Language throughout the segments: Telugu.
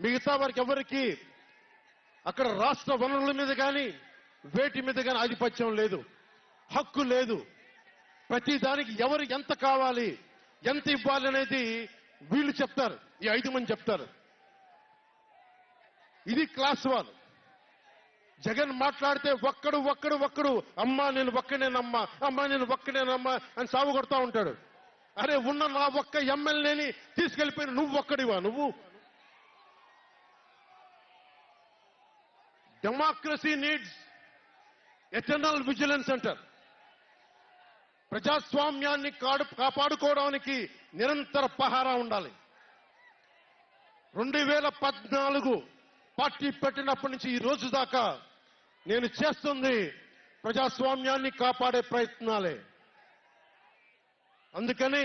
మిగతా వారికి ఎవరికి అక్కడ రాష్ట్ర వనరుల మీద కానీ వేటి మీద కానీ ఆధిపత్యం లేదు హక్కు లేదు. ప్రతి దానికి ఎవరు ఎంత కావాలి ఎంత ఇవ్వాలి అనేది వీళ్ళు చెప్తారు ఈ ఐదు మంది చెప్తారు. ఇది క్లాస్ వన్. జగన్ మాట్లాడితే ఒక్కడు ఒక్కడు ఒక్కడు అమ్మా నేను ఒక్కనేనమ్మా అమ్మా నేను ఒక్కనేనమ్మా అని సాగు కొడతా ఉంటాడు. అరే ఉన్న నా ఒక్క ఎమ్మెల్యేని తీసుకెళ్ళిపోయిన నువ్వు ఒక్కడివా నువ్వు? డెమోక్రసీ నీడ్స్ ఎటర్నల్ విజిలెన్స్ అంటారు ప్రజాస్వామ్యాన్ని కాడు కాపాడుకోవడానికి నిరంతర పహారా ఉండాలి. రెండు వేల పద్నాలుగు పార్టీ పెట్టినప్పటి నుంచి ఈ రోజు దాకా నేను చేస్తుంది ప్రజాస్వామ్యాన్ని కాపాడే ప్రయత్నాలే. అందుకని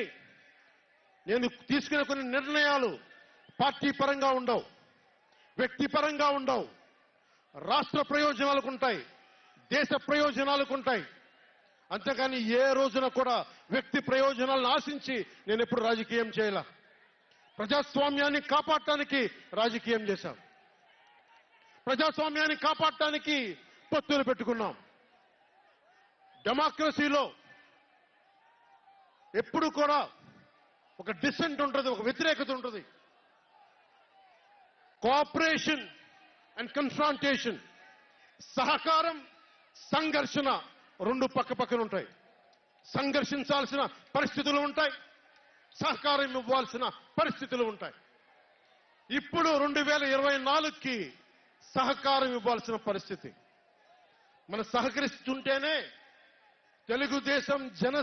నేను తీసుకునే కొన్ని నిర్ణయాలు పార్టీ పరంగా ఉండవు వ్యక్తిపరంగా ఉండవు. రాష్ట్ర ప్రయోజనాలకు ఉంటాయి దేశ ప్రయోజనాలకు ఉంటాయి. అంతేకాని ఏ రోజున కూడా వ్యక్తి ప్రయోజనాలను ఆశించి నేను ఎప్పుడు రాజకీయం చేయాల. ప్రజాస్వామ్యాన్ని కాపాడటానికి రాజకీయం చేశాం. ప్రజాస్వామ్యాన్ని కాపాడటానికి పొత్తులు పెట్టుకున్నాం. డెమోక్రసీలో ఎప్పుడు కూడా ఒక డిసెంట్ ఉంటుంది ఒక వ్యతిరేకత ఉంటుంది. కోఆపరేషన్ అండ్ కన్ఫ్రాంటేషన్ సహకారం సంఘర్షణ రెండు పక్క పక్కన ఉంటాయి. సంఘర్షించాల్సిన పరిస్థితులు ఉంటాయి. సహకారం ఇవ్వాల్సిన పరిస్థితులు ఉంటాయి. ఇప్పుడు రెండు వేల ఇరవై నాలుగుకి సహకారం ఇవ్వాల్సిన పరిస్థితి. మనం సహకరిస్తుంటేనే తెలుగుదేశం జన